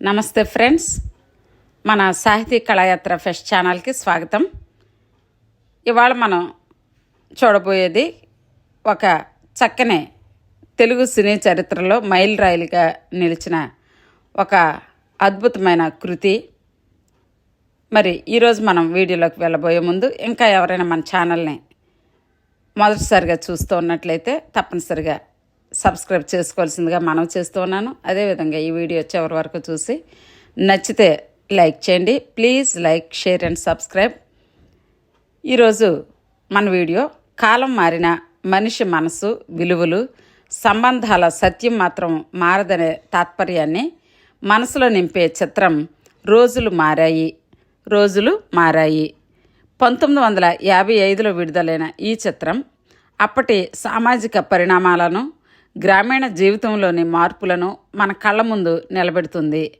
నమస్తే ఫ్రెండ్స్. మన సాహితీ కళాయాత్ర ఫెస్ట్ ఛానల్కి స్వాగతం. ఇవాళ మనం చూడబోయేది ఒక చక్కని తెలుగు సినీ చరిత్రలో మైల్ రాయిలుగా నిలిచిన ఒక అద్భుతమైన కృతి. మరి ఈరోజు మనం వీడియోలోకి వెళ్ళబోయే ముందు ఇంకా ఎవరైనా మన ఛానల్ని మొదటిసారిగా చూస్తూ ఉన్నట్లయితే తప్పనిసరిగా సబ్స్క్రైబ్ చేసుకోవాల్సిందిగా మనం చేస్తూ ఉన్నాను. అదేవిధంగా ఈ వీడియో చివరి వరకు చూసి నచ్చితే లైక్ చేయండి. Please like share and subscribe. ఈరోజు మన వీడియో కాలం మారిన మనిషి మనసు విలువలు సంబంధాల సత్యం మాత్రం మారదనే తాత్పర్యాన్ని మనసులో నింపే చిత్రం రోజులు మారాయి రోజులు మారాయి. పంతొమ్మిది వందల యాభై ఐదులో విడుదలైన ఈ చిత్రం అప్పటి సామాజిక పరిణామాలను గ్రామీణ జీవితంలోని మార్పులను మన కళ్ళ ముందు నిలబెడుతుంది.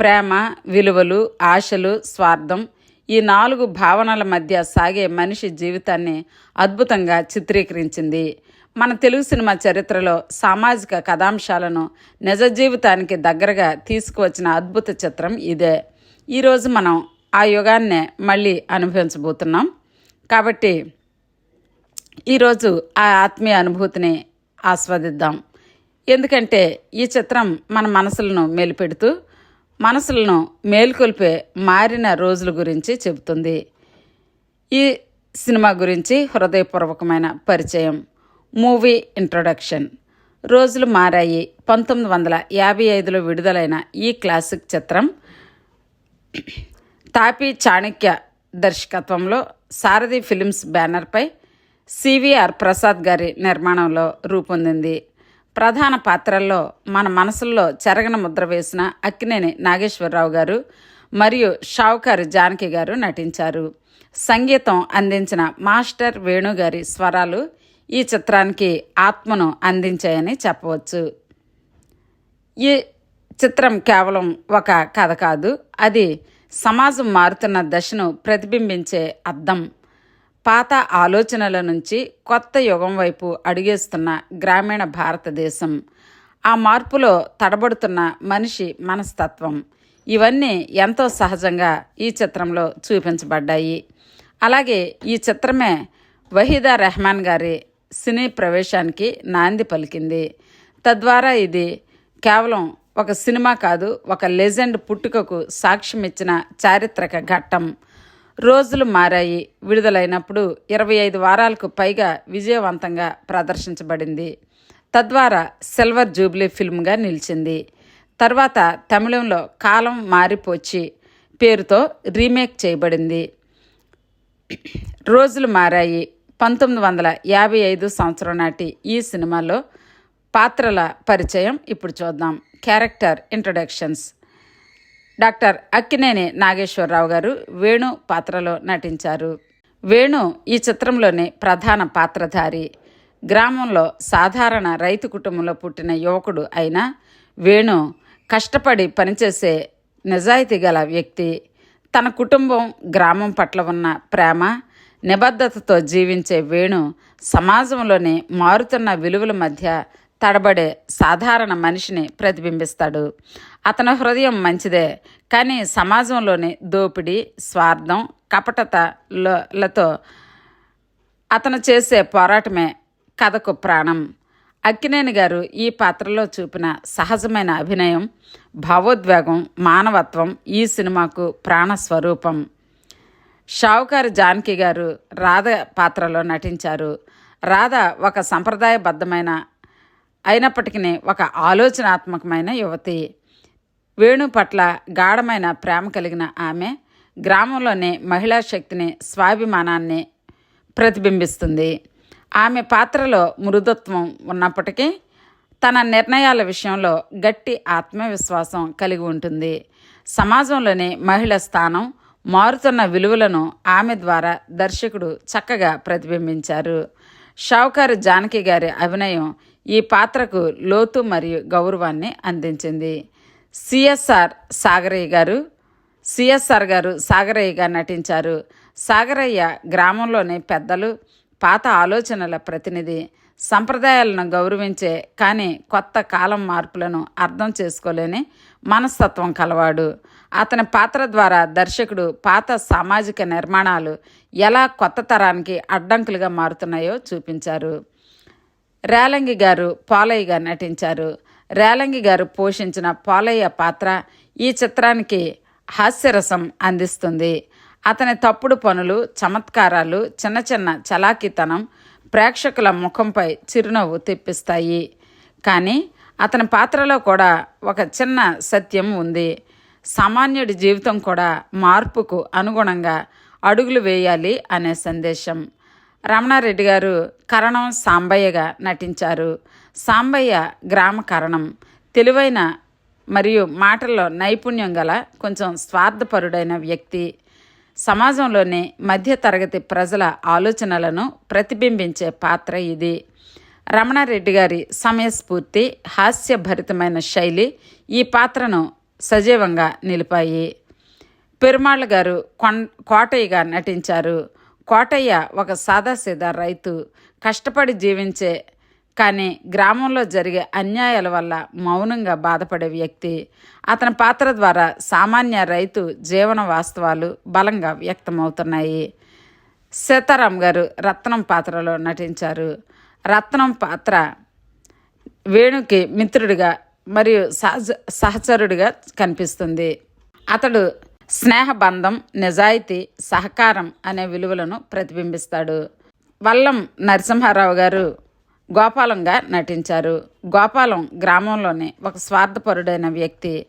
ప్రేమ విలువలు ఆశలు స్వార్థం ఈ నాలుగు భావనల మధ్య సాగే మనిషి జీవితాన్ని అద్భుతంగా చిత్రీకరించింది. మన తెలుగు సినిమా చరిత్రలో సామాజిక కథాంశాలను నిజ జీవితానికి దగ్గరగా తీసుకువచ్చిన అద్భుత చిత్రం ఇదే. ఈరోజు మనం ఆ యుగాన్నే మళ్ళీ అనుభవించబోతున్నాం. కాబట్టి ఈరోజు ఆ ఆత్మీయ అనుభూతిని ఆస్వాదిద్దాం. ఎందుకంటే ఈ చిత్రం మన మనసులను మేలుపెడుతూ మనసులను మేల్కొల్పే మారిన రోజుల గురించి చెబుతుంది. ఈ సినిమా గురించి హృదయపూర్వకమైన పరిచయం. Movie introduction. రోజులు మారాయి. పంతొమ్మిది వందల యాభై ఐదులో విడుదలైన ఈ క్లాసిక్ చిత్రం తాపీ చాణక్య దర్శకత్వంలో సారథి ఫిలిమ్స్ బ్యానర్పై సివిఆర్ ప్రసాద్ గారి నిర్మాణంలో రూపొందింది. ప్రధాన పాత్రల్లో మన మనసుల్లో చెరగన ముద్ర వేసిన అక్కినేని నాగేశ్వరరావు గారు మరియు షావుకారు జానకి గారు నటించారు. సంగీతం అందించిన మాస్టర్ వేణు గారి స్వరాలు ఈ చిత్రానికి ఆత్మను అందించాయని చెప్పవచ్చు. ఈ చిత్రం కేవలం ఒక కథ కాదు అది సమాజం మారుతున్న దశను ప్రతిబింబించే అద్దం. పాత ఆలోచనల నుంచి కొత్త యుగం వైపు అడుగేస్తున్న గ్రామీణ భారతదేశం. ఆ మార్పులో తడబడుతున్న మనిషి మనస్తత్వం. ఇవన్నీ ఎంతో సహజంగా ఈ చిత్రంలో చూపించబడ్డాయి. అలాగే ఈ చిత్రమే వహీదా రెహమాన్ గారి సినీ ప్రవేశానికి నాంది పలికింది. తద్వారా ఇది కేవలం ఒక సినిమా కాదు ఒక లెజెండ్ పుట్టుకకు సాక్ష్యం ఇచ్చిన చారిత్రక ఘట్టం. రోజులు మారాయి. విడుదలైనప్పుడు ఇరవై ఐదు వారాలకు పైగా విజయవంతంగా ప్రదర్శించబడింది. తద్వారా సిల్వర్ జూబ్లీ ఫిల్మ్గా నిలిచింది. తర్వాత తమిళంలో కాలం మారిపోచి పేరుతో రీమేక్ చేయబడింది. రోజులు మారాయి. పంతొమ్మిది వందల యాభై ఐదు సంవత్సరం నాటి ఈ సినిమాలో పాత్రల పరిచయం ఇప్పుడు చూద్దాం. Character introductions. Doctor Akkineni Nageswara Rao garu Venu పాత్రలో నటించారు. వేణు ఈ చిత్రంలోని ప్రధాన పాత్రధారి. గ్రామంలో సాధారణ రైతు కుటుంబంలో పుట్టిన యువకుడు అయిన వేణు కష్టపడి పనిచేసే నిజాయితీ గల వ్యక్తి. తన కుటుంబం గ్రామం పట్ల ఉన్న ప్రేమ నిబద్ధతతో జీవించే వేణు సమాజంలోని మారుతున్న విలువల మధ్య తడబడే సాధారణ మనిషిని ప్రతిబింబిస్తాడు. అతని హృదయం మంచిదే. కానీ సమాజంలోని దోపిడీ స్వార్థం కపటతలతో అతను చేసే పోరాటమే కథకు ప్రాణం. అక్కినేని గారు ఈ పాత్రలో చూపిన సహజమైన అభినయం భావోద్వేగం మానవత్వం ఈ సినిమాకు ప్రాణస్వరూపం షావుకారు జానకి గారు రాధ పాత్రలో నటించారు. రాధ ఒక సంప్రదాయబద్ధమైన అయినప్పటికీ ఒక ఆలోచనాత్మకమైన యువతి. వేణు పట్ల గాఢమైన ప్రేమ కలిగిన ఆమె గ్రామంలోని మహిళా శక్తిని స్వాభిమానాన్ని ప్రతిబింబిస్తుంది. ఆమె పాత్రలో మృదుత్వం ఉన్నప్పటికీ తన నిర్ణయాల విషయంలో గట్టి ఆత్మవిశ్వాసం కలిగి ఉంటుంది. సమాజంలోని మహిళ స్థానం మారుతున్న విలువలను ఆమె ద్వారా దర్శకుడు చక్కగా ప్రతిబింబించారు. షావుకారు జానకి గారి అభినయం ఈ పాత్రకు లోతు మరియు గౌరవాన్ని అందించింది. సిఎస్ఆర్ సాగరయ్య గారు సిఎస్ఆర్ గారు సాగరయ్యగా నటించారు. సాగరయ్య గ్రామంలోని పెద్దలు పాత ఆలోచనల ప్రతినిధి సంప్రదాయాలను గౌరవించే కానీ కొత్త కాలం మార్పులను అర్థం చేసుకోలేని మనస్తత్వం కలవాడు. అతని పాత్ర ద్వారా దర్శకుడు పాత సామాజిక నిర్మాణాలు ఎలా కొత్త తరానికి అడ్డంకులుగా మారుతున్నాయో చూపించారు. రేలంగి గారు పాలయ్యగా నటించారు. రేలంగి గారు పోషించిన పాలయ్య పాత్ర ఈ చిత్రానికి హాస్యరసం అందిస్తుంది. అతని తప్పుడు పనులు చమత్కారాలు చిన్న చిన్న చలాకీతనం ప్రేక్షకుల ముఖంపై చిరునవ్వు తెప్పిస్తాయి. కానీ అతని పాత్రలో కూడా ఒక చిన్న సత్యం ఉంది. సామాన్యుడి జీవితం కూడా మార్పుకు అనుగుణంగా అడుగులు వేయాలి అనే సందేశం. రమణారెడ్డి గారు కరణం సాంబయ్యగా నటించారు. సాంబయ్య గ్రామ కరణం. తెలివైన మరియు మాటల్లో నైపుణ్యం గల కొంచెం స్వార్థపరుడైన వ్యక్తి. సమాజంలోని మధ్యతరగతి ప్రజల ఆలోచనలను ప్రతిబింబించే పాత్ర ఇది. రమణారెడ్డి గారి సమయస్ఫూర్తి హాస్యభరితమైన శైలి ఈ పాత్రను సజీవంగా నిలిపాయి. పెరుమాళ్ళ గారు కొన్ కోటయ్యగా నటించారు. కోటయ్య ఒక సాదాసీదా రైతు. కష్టపడి జీవించే కానీ గ్రామంలో జరిగే అన్యాయాల వల్ల మౌనంగా బాధపడే వ్యక్తి అతని పాత్ర ద్వారా సామాన్య రైతు జీవన వాస్తవాలు బలంగా వ్యక్తమవుతున్నాయి. సీతారాం గారు రత్నం పాత్రలో నటించారు. రత్నం పాత్ర వేణుకి మిత్రుడిగా మరియు సహజ సహచరుడిగా కనిపిస్తుంది. అతడు స్నేహబంధం నిజాయితీ సహకారం అనే విలువలను ప్రతిబింబిస్తాడు. వల్లం నరసింహారావు గారు గోపాలంగా నటించారు. గోపాలం గ్రామంలోని ఒక స్వార్థపరుడైన వ్యక్తి.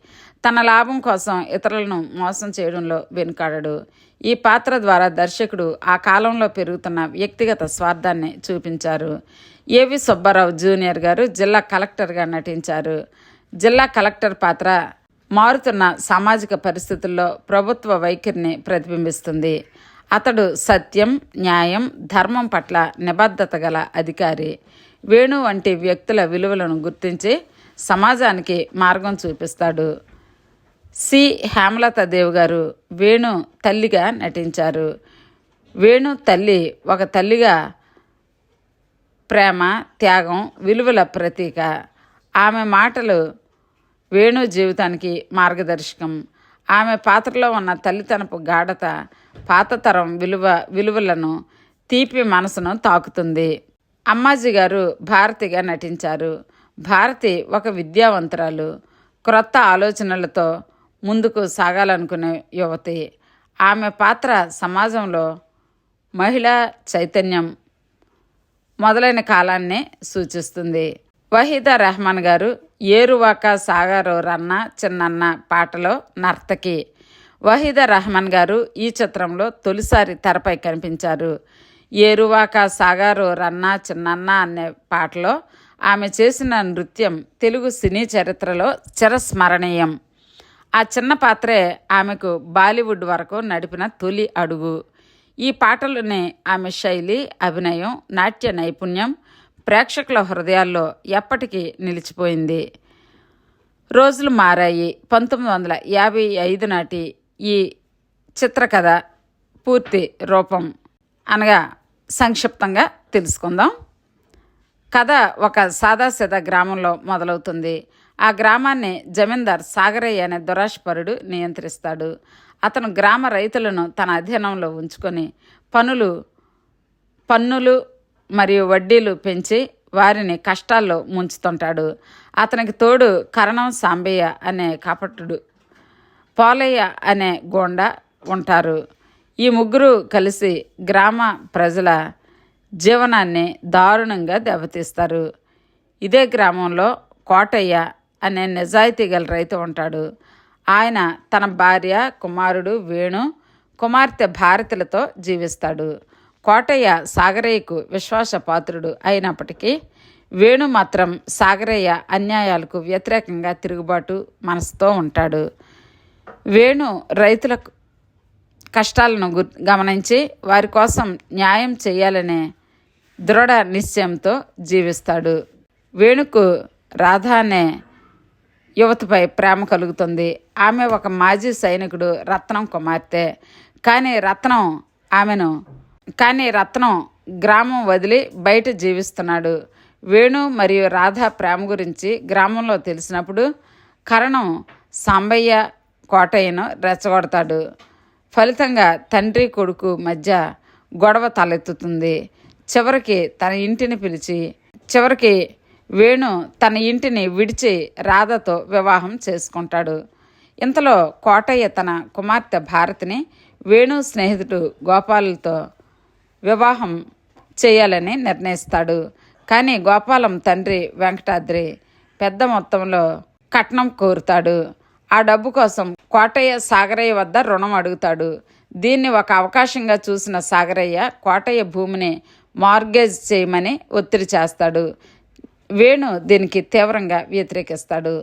తన లాభం కోసం ఇతరులను మోసం చేయడంలో వెనుకాడడు. ఈ పాత్ర ద్వారా దర్శకుడు ఆ కాలంలో పెరుగుతున్న వ్యక్తిగత స్వార్థాన్ని చూపించారు. ఏవి సుబ్బారావు జూనియర్ గారు జిల్లా కలెక్టర్గా నటించారు. జిల్లా కలెక్టర్ పాత్ర మారుతున్న సామాజిక పరిస్థితుల్లో ప్రభుత్వ వైఖరిని ప్రతిబింబిస్తుంది. అతడు సత్యం న్యాయం ధర్మం పట్ల నిబద్ధత గల అధికారి. వేణు వంటి వ్యక్తుల విలువలను గుర్తించి సమాజానికి మార్గం చూపిస్తాడు. సి. హేమలత దేవ్ గారు వేణు తల్లిగా నటించారు. వేణు తల్లి ఒక తల్లిగా ప్రేమ త్యాగం విలువల ప్రతీక. ఆమె మాటలు వేణు జీవితానికి మార్గదర్శకం. ఆమె పాత్రలో ఉన్న తల్లితనపు గాఢత పాతతరం విలువ విలువలను తీపి మనసును తాకుతుంది. అమ్మాజీ గారు భారతిగా నటించారు. భారతి ఒక విద్యావంతురాలు. క్రొత్త ఆలోచనలతో ముందుకు సాగాలనుకునే యువతి. ఆమె పాత్ర సమాజంలో మహిళా చైతన్యం మొదలైన కాలాన్నే సూచిస్తుంది. వహీదా రెహమాన్ గారు ఏరువాక సాగారు రన్న చిన్నన్న పాటలో నర్తకి. వహీదా రెహమాన్ గారు ఈ చిత్రంలో తొలిసారి తెరపై కనిపించారు. ఏరువాక సాగారు రన్న చిన్నన్న అనే పాటలో ఆమె చేసిన నృత్యం తెలుగు సినీ చరిత్రలో చిరస్మరణీయం. ఆ చిన్న పాత్రే ఆమెకు బాలీవుడ్ వరకు నడిపిన తొలి అడుగు. ఈ పాటలోనే ఆమె శైలి అభినయం నాట్య నైపుణ్యం ప్రేక్షకుల హృదయాల్లో ఎప్పటికీ నిలిచిపోయింది. రోజులు మారాయి. పంతొమ్మిది వందల యాభై ఐదు నాటి ఈ చిత్రకథ పూర్తి రూపం. అనగా సంక్షిప్తంగా తెలుసుకుందాం. కథ ఒక సాదాసీదా గ్రామంలో మొదలవుతుంది. ఆ గ్రామాన్ని జమీందార్ సాగరయ్య అనే దురాశపరుడు నియంత్రిస్తాడు. అతను గ్రామ రైతులను తన అధీనంలో ఉంచుకొని పనులు పన్నులు మరియు వడ్డీలు పెంచి వారిని కష్టాల్లో ముంచుతుంటాడు. అతనికి తోడు కరణం సాంబయ్య అనే కాపట్టుడు పోలయ్య అనే గోండ ఉంటారు. ఈ ముగ్గురు కలిసి గ్రామ ప్రజల జీవనాన్ని దారుణంగా దెబ్బతీస్తారు. ఇదే గ్రామంలో కోటయ్య అనే నిజాయితీ గల రైతు ఉంటాడు. ఆయన తన భార్య కుమారుడు వేణు కుమార్తె భారతులతో జీవిస్తాడు. కోటయ్య సాగరయ్యకు విశ్వాసపాత్రుడు అయినప్పటికీ వేణు మాత్రం సాగరయ్య అన్యాయాలకు వ్యతిరేకంగా తిరుగుబాటు మనసుతో ఉంటాడు. వేణు రైతులకు కష్టాలను గమనించి వారి కోసం న్యాయం చేయాలనే దృఢ నిశ్చయంతో జీవిస్తాడు. వేణుకు రాధ అనే యువతపై ప్రేమ కలుగుతుంది. ఆమె ఒక మాజీ సైనికుడు రత్నం కుమార్తె. కానీ రత్నం ఆమెను కానీ రత్నం గ్రామం వదిలి బయట జీవిస్తున్నాడు. వేణు మరియు రాధ ప్రేమ గురించి గ్రామంలో తెలిసినప్పుడు కరణం సాంబయ్య కోటయ్యను రెచ్చగొడతాడు. ఫలితంగా తండ్రి కొడుకు మధ్య గొడవ తలెత్తుతుంది. చివరికి తన ఇంటిని పిలిచి చివరికి వేణు తన ఇంటిని విడిచి రాధతో వివాహం చేసుకుంటాడు. ఇంతలో కోటయ్య తన కుమార్తె భారతిని వేణు స్నేహితుడు గోపాలతో వివాహం చేయాలని నిర్ణయిస్తాడు. కానీ గోపాలం తండ్రి వెంకటాద్రి పెద్ద మొత్తంలో కట్నం కోరుతాడు. ఆ డబ్బు కోసం కోటయ్య సాగరయ్య వద్ద రుణం అడుగుతాడు. దీన్ని ఒక అవకాశంగా చూసిన సాగరయ్య కోటయ్య భూమిని మార్గేజ్ చేయమని ఒత్తిడి చేస్తాడు. వేణు దీనికి తీవ్రంగా వ్యతిరేకిస్తాడు.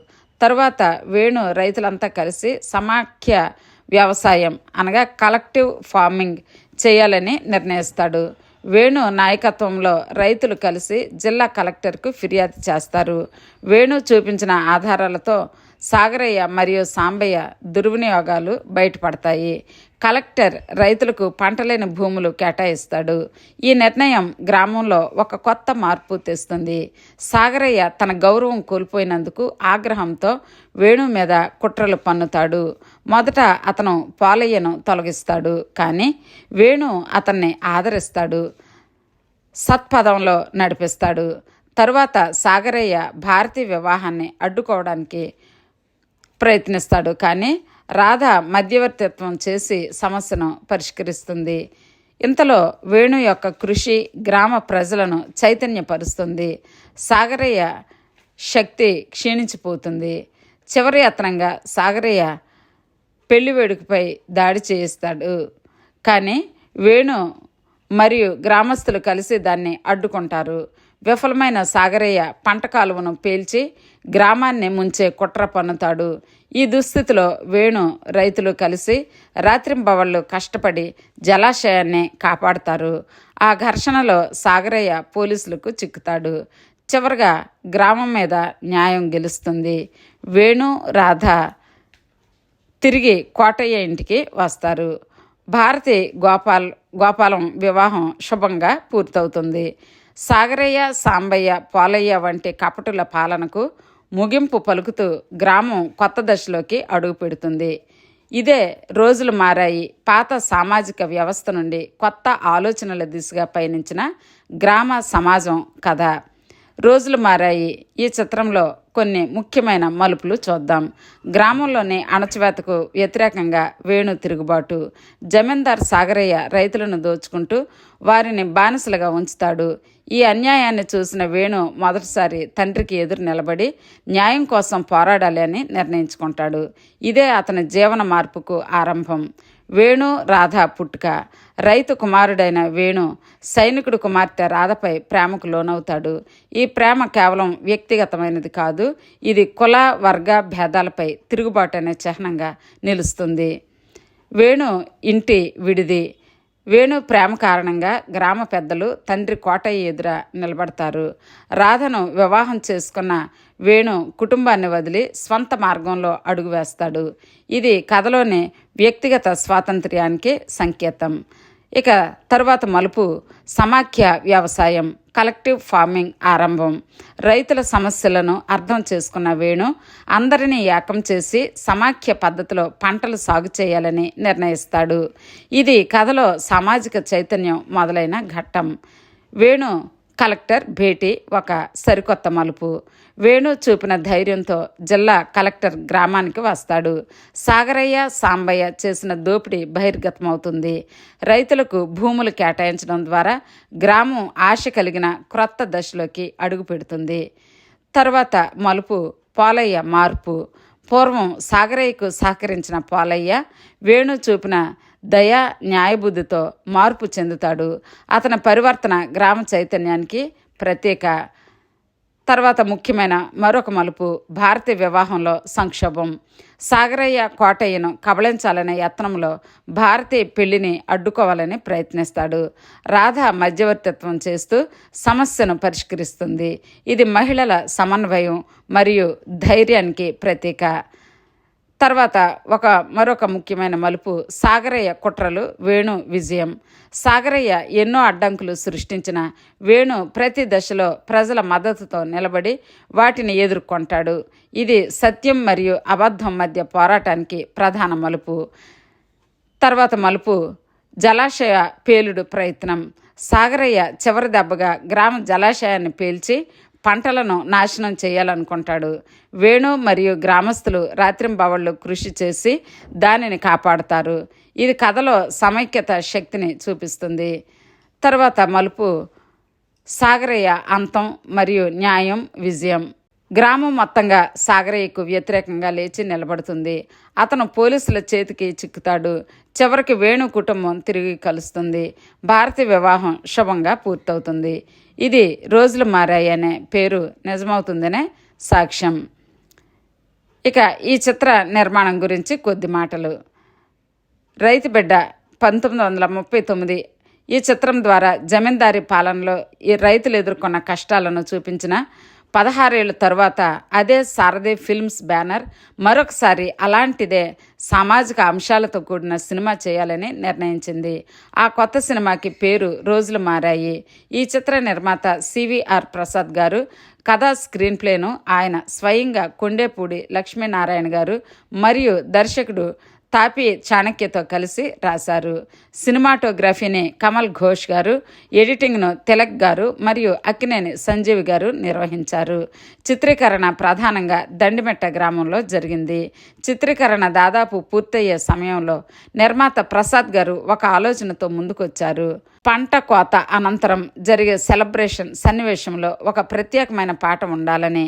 తర్వాత వేణు రైతులంతా కలిసి సమాఖ్య వ్యవసాయం అనగా కలెక్టివ్ ఫార్మింగ్ చేయాలని నిర్ణయిస్తాడు. వేణు నాయకత్వంలో రైతులు కలిసి జిల్లా కలెక్టర్కు ఫిర్యాదు చేస్తారు. వేణు చూపించిన ఆధారాలతో సాగరయ్య మరియు సాంబయ్య దుర్వినియోగాలు బయటపడతాయి. కలెక్టర్ రైతులకు పంటలేని భూములు కేటాయిస్తాడు. ఈ నిర్ణయం గ్రామంలో ఒక కొత్త మార్పు తెస్తుంది. సాగరయ్య తన గౌరవం కోల్పోయినందుకు ఆగ్రహంతో వేణు మీద కుట్రలు పన్నుతాడు. మొదట అతను పాలయ్యను తొలగిస్తాడు కానీ వేణు అతన్ని ఆదరిస్తాడు. సత్పదంలో నడిపిస్తాడు. తరువాత సాగరయ్య భారతీ వివాహాన్ని అడ్డుకోవడానికి ప్రయత్నిస్తాడు. కానీ రాధ మధ్యవర్తిత్వం చేసి సమస్యను పరిష్కరిస్తుంది. ఇంతలో వేణు యొక్క కృషి గ్రామ ప్రజలను చైతన్యపరుస్తుంది. సాగరయ్య శక్తి క్షీణించిపోతుంది. చివరి యత్నంగా సాగరయ్య పెళ్ళి వేడుకపై దాడి చేయిస్తాడు. కానీ వేణు మరియు గ్రామస్తులు కలిసి దాన్ని అడ్డుకుంటారు. విఫలమైన సాగరయ్య పంట కాలువను పేల్చి గ్రామాన్ని ముంచే కుట్ర పన్నుతాడు. ఈ దుస్థితిలో వేణు రైతులు కలిసి రాత్రింబవళ్ళు కష్టపడి జలాశయాన్ని కాపాడుతారు. ఆ ఘర్షణలో సాగరయ్య పోలీసులకు చిక్కుతాడు. చివరిగా గ్రామం మీద న్యాయం గెలుస్తుంది. వేణు రాధ తిరిగి కోటయ్య ఇంటికి వస్తారు. భారతి గోపాల్ గోపాలం వివాహం శుభంగా పూర్తవుతుంది. సాగరయ్య సాంబయ్య పాలయ్య వంటి కపటుల పాలనకు ముగింపు పలుకుతూ గ్రామం కొత్త దశలోకి అడుగు పెడుతుంది. ఇదే రోజులు మారాయి. పాత సామాజిక వ్యవస్థ నుండి కొత్త ఆలోచనల దిశగా పయనించిన గ్రామ సమాజం కథ. రోజులు మారాయి. ఈ చిత్రంలో కొన్ని ముఖ్యమైన మలుపులు చూద్దాం. గ్రామంలోని అణచివేతకు వ్యతిరేకంగా వేణు తిరుగుబాటు. జమీందార్ సాగరయ్య రైతులను దోచుకుంటూ వారిని బానిసలుగా ఉంచుతాడు. ఈ అన్యాయాన్ని చూసిన వేణు మొదటిసారి తండ్రికి ఎదురు నిలబడి న్యాయం కోసం పోరాడాలి అని నిర్ణయించుకుంటాడు. ఇదే అతని జీవన మార్పుకు ఆరంభం. వేణు రాధ పుట్టుక. రైతు కుమారుడైన వేణు సైనికుడు కుమార్తె రాధపై ప్రేమకు లోనవుతాడు. ఈ ప్రేమ కేవలం వ్యక్తిగతమైనది కాదు ఇది కుల వర్గ భేదాలపై తిరుగుబాటు అనే చిహ్నంగా నిలుస్తుంది. వేణు ఇంటి విడిది. వేణు ప్రేమ కారణంగా గ్రామ పెద్దలు తండ్రి కోటయ్య ఎదుర నిలబడతారు. రాధను వివాహం చేసుకున్న వేణు కుటుంబాన్ని వదిలి స్వంత మార్గంలో అడుగు వేస్తాడు. ఇది కథలోని వ్యక్తిగత స్వాతంత్ర్యానికి సంకేతం. ఇక తరువాత మలుపు సమాఖ్య వ్యవసాయం కలెక్టివ్ ఫార్మింగ్ ఆరంభం. రైతుల సమస్యలను అర్థం చేసుకున్న వేణు అందరినీ ఏకం చేసి సమాఖ్య పద్ధతిలో పంటలు సాగు చేయాలని నిర్ణయిస్తాడు. ఇది కథలో సామాజిక చైతన్యం మొదలైన ఘట్టం. వేణు కలెక్టర్ భేటీ ఒక సరికొత్త మలుపు. వేణు చూపిన ధైర్యంతో జిల్లా కలెక్టర్ గ్రామానికి వస్తాడు. సాగరయ్య సాంబయ్య చేసిన దోపిడీ బహిర్గతమవుతుంది. రైతులకు భూములు కేటాయించడం ద్వారా గ్రామం ఆశ కలిగిన క్రొత్త దశలోకి అడుగుపెడుతుంది తర్వాత మలుపు పోలయ్య మార్పు. పూర్వం సాగరయ్యకు సహకరించిన పోలయ్య వేణు చూపిన దయ న్యాయబుద్ధితో మార్పు చెందుతాడు. అతని పరివర్తన గ్రామ చైతన్యానికి ప్రత్యేక. తర్వాత ముఖ్యమైన మరొక మలుపు భారతీయ వివాహంలో సంక్షోభం. సాగరయ్య కోటయ్యను కబళించాలనే యత్నంలో భారతీయ పెళ్ళిని అడ్డుకోవాలని ప్రయత్నిస్తాడు. రాధ మధ్యవర్తిత్వం చేస్తూ సమస్యను పరిష్కరిస్తుంది. ఇది మహిళల సమన్వయం మరియు ధైర్యానికి ప్రతీక. తర్వాత ఒక మరొక ముఖ్యమైన మలుపు సాగరయ్య కుట్రలు వేణు విజయం. సాగరయ్య ఎన్నో అడ్డంకులు సృష్టించిన వేణు ప్రతి దశలో ప్రజల మద్దతుతో నిలబడి వాటిని ఎదుర్కొంటాడు. ఇది సత్యం మరియు అబద్ధం మధ్య పోరాటానికి ప్రధాన మలుపు. తర్వాత మలుపు జలాశయ పేలుడు ప్రయత్నం. సాగరయ్య చివరి దెబ్బగా గ్రామ జలాశయాన్ని పేల్చి పంటలను నాశనం చేయాలనుకుంటాడు. వేణు మరియు గ్రామస్తులు రాత్రింబవళ్ళు కృషి చేసి దానిని కాపాడుతారు. ఇది కథలో సమైక్యత శక్తిని చూపిస్తుంది. తర్వాత మలుపు సాగరయ్య అంతం మరియు న్యాయం విజయం. గ్రామం మొత్తంగా సాగరయ్యకు వ్యతిరేకంగా లేచి నిలబడుతుంది. అతను పోలీసుల చేతికి చిక్కుతాడు. చివరికి వేణు కుటుంబం తిరిగి కలుస్తుంది. భారతి వివాహం శుభంగా పూర్తవుతుంది. ఇది రోజులు మారాయనే పేరు నిజమవుతుందనే సాక్ష్యం. ఇక ఈ చిత్ర నిర్మాణం గురించి కొద్ది మాటలు. రైతు బిడ్డ పంతొమ్మిది వందల ముప్పై తొమ్మిది ఈ చిత్రం ద్వారా జమీందారీ పాలనలో ఈ రైతులు ఎదుర్కొన్న కష్టాలను చూపించిన పదహారేళ్ళ తరువాత అదే సారథి ఫిల్మ్స్ బ్యానర్ మరొకసారి అలాంటిదే సామాజిక అంశాలతో కూడిన సినిమా చేయాలని నిర్ణయించింది. ఆ కొత్త సినిమాకి పేరు రోజులు మారాయి. ఈ చిత్ర నిర్మాత సివిఆర్ ప్రసాద్ గారు కథా స్క్రీన్ ప్లేను ఆయన స్వయంగా కొండేపూడి లక్ష్మీనారాయణ గారు మరియు దర్శకుడు తాపి చాణక్యతో కలిసి రాశారు. సినిమాటోగ్రఫీని కమల్ ఘోష్ గారు ఎడిటింగ్ను తిలక్ గారు మరియు అక్కినేని సంజీవ్ గారు నిర్వహించారు. చిత్రీకరణ ప్రధానంగా దండిమెట్ట గ్రామంలో జరిగింది. చిత్రీకరణ దాదాపు పూర్తయ్యే సమయంలో నిర్మాత ప్రసాద్ గారు ఒక ఆలోచనతో ముందుకొచ్చారు. పంట కోత అనంతరం జరిగే సెలబ్రేషన్ సన్నివేశంలో ఒక ప్రత్యేకమైన పాట ఉండాలని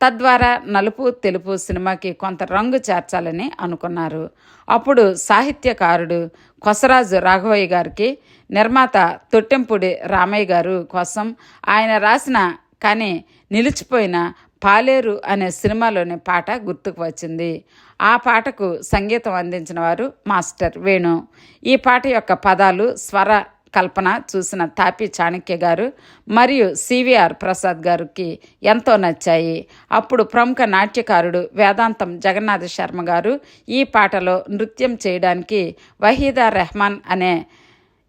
తద్వారా నలుపు తెలుపు సినిమాకి కొంత రంగు చేర్చాలని అనుకున్నారు. అప్పుడు సాహిత్యకారుడు కొసరాజు రాఘవయ్య గారికి నిర్మాత తొట్టెంపుడి రామయ్య గారు కోసం ఆయన రాసిన కానీ నిలిచిపోయిన పాలేరు అనే సినిమాలోని పాట గుర్తుకు వచ్చింది. ఆ పాటకు సంగీతం అందించిన వారు మాస్టర్ వేణు. ఈ పాట యొక్క పదాలు స్వర కల్పన చూసిన తాపి చాణక్య గారు మరియు సివిఆర్ ప్రసాద్ గారికి ఎంతో నచ్చాయి. అప్పుడు ప్రముఖ నాట్యకారుడు వేదాంతం జగన్నాథ శర్మ గారు ఈ పాటలో నృత్యం చేయడానికి వహీదా రెహమాన్ అనే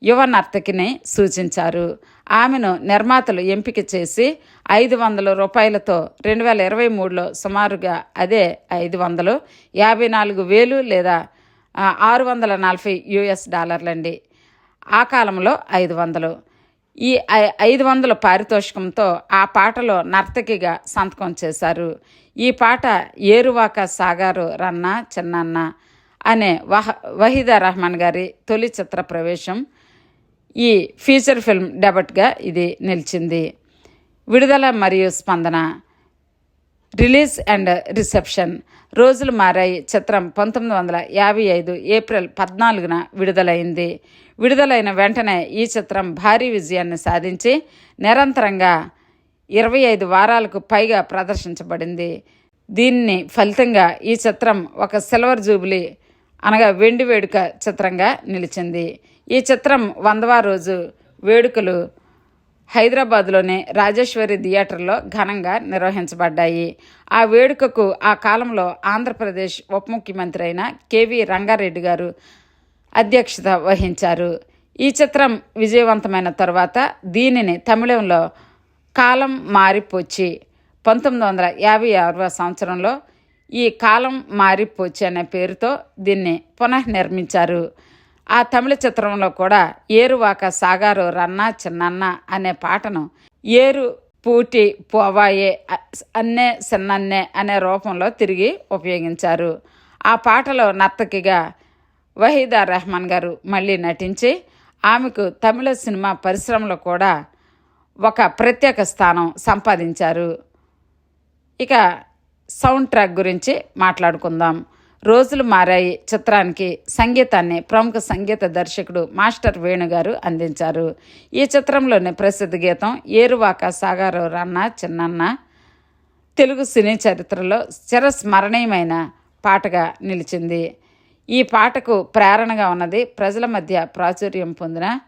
యువ నర్తకిని సూచించారు. ఆమెను నిర్మాతలు ఎంపిక చేసి ఐదు వందల రూపాయలతో రెండు వేల ఇరవై మూడులో సుమారుగా అదే ఐదు వందలు యాభై నాలుగు వేలు లేదా ఆరు వందల నలభై యుఎస్ డాలర్లండి. ఆ కాలంలో ఐదు వందలు. ఈ ఐదు వందల పారితోషికంతో ఆ పాటలో నర్తకిగా సంతకం చేశారు. ఈ పాట ఏరువాక సాగారు రన్న చిన్నన్న అనే వహ వహీదా రహమాన్ గారి తొలి చిత్ర ప్రవేశం. ఈ ఫీచర్ ఫిల్మ్ డెబట్గా ఇది నిలిచింది. విడుదల మరియు స్పందన రిలీజ్ అండ్ రిసెప్షన్ రోజులు మారాయి. చిత్రం పంతొమ్మిది వందల యాభై ఐదు ఏప్రిల్ పద్నాలుగున విడుదలైంది. విడుదలైన వెంటనే ఈ చిత్రం భారీ విజయాన్ని సాధించి నిరంతరంగా ఇరవై ఐదు వారాలకు పైగా ప్రదర్శించబడింది. దీన్ని ఫలితంగా ఈ చిత్రం ఒక సిల్వర్ జూబ్లీ అనగా వెండి వేడుక చిత్రంగా నిలిచింది. ఈ చిత్రం వందవ రోజు వేడుకలు హైదరాబాద్లోని రాజేశ్వరి థియేటర్లో ఘనంగా నిర్వహించబడ్డాయి. ఆ వేడుకకు ఆ కాలంలో ఆంధ్రప్రదేశ్ ఉప ముఖ్యమంత్రి అయిన కేవీ రంగారెడ్డి గారు అధ్యక్షత వహించారు. ఈ చిత్రం విజయవంతమైన తర్వాత దీనిని తమిళంలో కాలం మారిపోచి పంతొమ్మిది వందల యాభై ఆరవ సంవత్సరంలో ఈ కాలం మారిపోచి అనే పేరుతో దీన్ని పునఃనిర్మించారు ఆ తమిళ చిత్రంలో కూడా ఏరువాక సాగారు రన్న చిన్నన్న అనే పాటను ఏరు పూటి పోవాయే అన్నే చిన్నన్నే అనే రూపంలో తిరిగి ఉపయోగించారు. ఆ పాటలో నర్తకిగా వహీదా రెహమాన్ గారు మళ్ళీ నటించి ఆమెకు తమిళ సినిమా పరిశ్రమలో కూడా ఒక ప్రత్యేక స్థానం సంపాదించారు. ఇక సౌండ్ ట్రాక్ గురించి మాట్లాడుకుందాం. రోజులు మారాయి. చిత్రానికి సంగీతాన్ని ప్రముఖ సంగీత దర్శకుడు మాస్టర్ వేణుగారు అందించారు. ఈ చిత్రంలోని ప్రసిద్ధ గీతం ఏరువాక సాగారు రన్న చిన్నన్న తెలుగు సినీ చరిత్రలో చిరస్మరణీయమైన పాటగా నిలిచింది. ఈ పాటకు ప్రేరణగా ఉన్నది ప్రజల మధ్య ప్రాచుర్యం పొందిన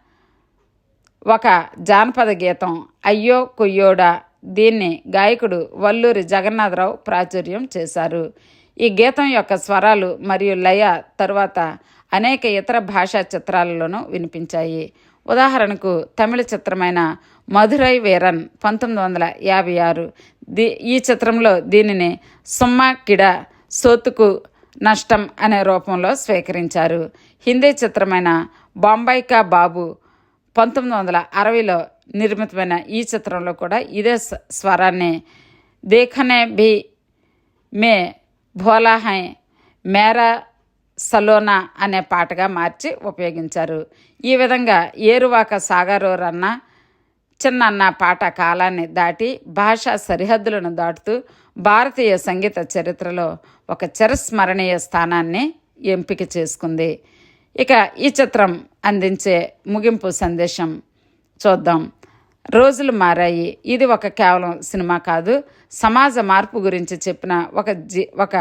ఒక జానపద గీతం అయ్యో కొయ్యోడా. దీన్ని గాయకుడు వల్లూరి జగన్నాథరావు ప్రాచుర్యం చేశారు. ఈ గీతం యొక్క స్వరాలు మరియు లయ తరువాత అనేక ఇతర భాషా చిత్రాలలోనూ వినిపించాయి. ఉదాహరణకు తమిళ చిత్రమైన మధురై వీరన్ పంతొమ్మిది వందల యాభై ఆరు. దీ ఈ చిత్రంలో దీనిని సుమ్మా కిడ సోతుకు నష్టం అనే రూపంలో స్వీకరించారు. హిందీ చిత్రమైన బాంబాయి కా బాబు పంతొమ్మిది వందల అరవైలో నిర్మితమైన ఈ చిత్రంలో కూడా ఇదే స్వ- స్వరాన్ని దేఖనే భీ మే భోలా హై మేరా సలోనా అనే పాటగా మార్చి ఉపయోగించారు. ఈ విధంగా ఏరువాక సాగరు రన్న చిన్నన్న పాట కాలాన్ని దాటి భాషా సరిహద్దులను దాటుతూ భారతీయ సంగీత చరిత్రలో ఒక చిరస్మరణీయ స్థానాన్ని ఎంపిక చేసుకుంది. ఇక ఈ చిత్రం అందించే ముగింపు సందేశం చూద్దాం. రోజులు మారాయి. ఇది ఒక కేవలం సినిమా కాదు. సమాజ మార్పు గురించి చెప్పిన ఒక జీ ఒక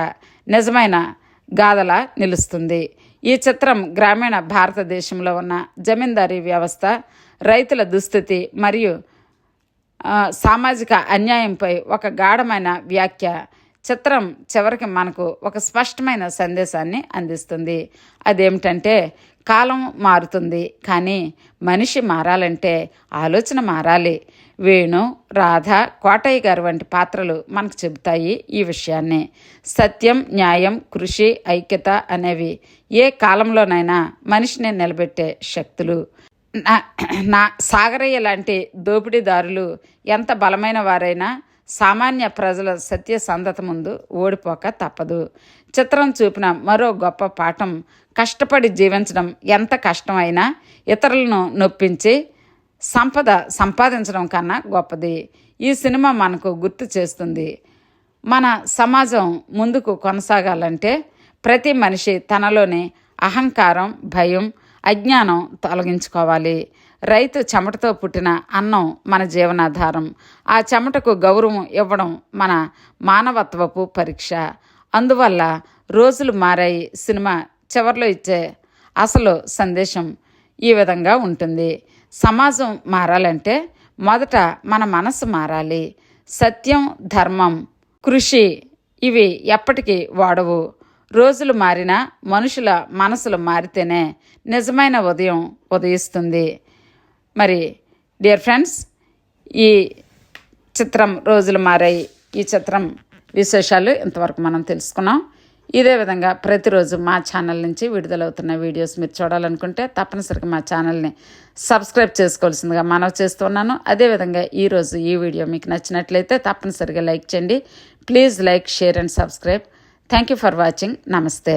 నిజమైన గాథలా నిలుస్తుంది. ఈ చిత్రం గ్రామీణ భారతదేశంలో ఉన్న జమీందారీ వ్యవస్థ రైతుల దుస్థితి మరియు సామాజిక అన్యాయంపై ఒక గాఢమైన వ్యాఖ్య చిత్రం చివరికి మనకు ఒక స్పష్టమైన సందేశాన్ని అందిస్తుంది. అదేమిటంటే కాలం మారుతుంది కానీ మనిషి మారాలంటే ఆలోచన మారాలి. వేణు రాధ కోటయ్య గారు వంటి పాత్రలు మనకు చెబుతాయి ఈ విషయాన్ని. సత్యం న్యాయం కృషి ఐక్యత అనేవి ఏ కాలంలోనైనా మనిషిని నిలబెట్టే శక్తులు. నా నా సాగరయ్య లాంటి దోపిడీదారులు ఎంత బలమైన వారైనా సామాన్య ప్రజల సత్యసంధత ముందు ఓడిపోక తప్పదు. చిత్రం చూపిన మరో గొప్ప పాఠం కష్టపడి జీవించడం ఎంత కష్టమైనా ఇతరులను నొప్పించి సంపద సంపాదించడం కన్నా గొప్పది. ఈ సినిమా మనకు గుర్తు చేస్తుంది. మన సమాజం ముందుకు కొనసాగాలంటే ప్రతి మనిషి తనలోని అహంకారం భయం అజ్ఞానం తొలగించుకోవాలి. రైతు చెమటతో పుట్టిన అన్నం మన జీవనాధారం. ఆ చెమటకు గౌరవం ఇవ్వడం మన మానవత్వపు పరీక్ష. అందువల్ల రోజులు మారాయి సినిమా చివరిలో ఇచ్చే అసలు సందేశం ఈ విధంగా ఉంటుంది. సమాజం మారాలంటే మొదట మన మనసు మారాలి. సత్యం ధర్మం కృషి ఇవి ఎప్పటికీ వాడవు. రోజులు మారినా మనుషుల మనసులు మారితేనే నిజమైన ఉదయం ఉదయిస్తుంది. మరి డియర్ ఫ్రెండ్స్ ఈ చిత్రం రోజులు మారాయి. ఈ చిత్రం విశేషాలు ఇంతవరకు మనం తెలుసుకున్నాం. ఇదే విధంగా ప్రతిరోజు మా ఛానల్ నుంచి విడుదలవుతున్న వీడియోస్ మీరు చూడాలనుకుంటే తప్పనిసరిగా మా ఛానల్ని సబ్స్క్రైబ్ చేసుకోవాల్సిందిగా మనవి చేస్తున్నాను అదేవిధంగా ఈరోజు ఈ వీడియో మీకు నచ్చినట్లయితే తప్పనిసరిగా లైక్ చేయండి. Please like share and subscribe. Thank you for watching నమస్తే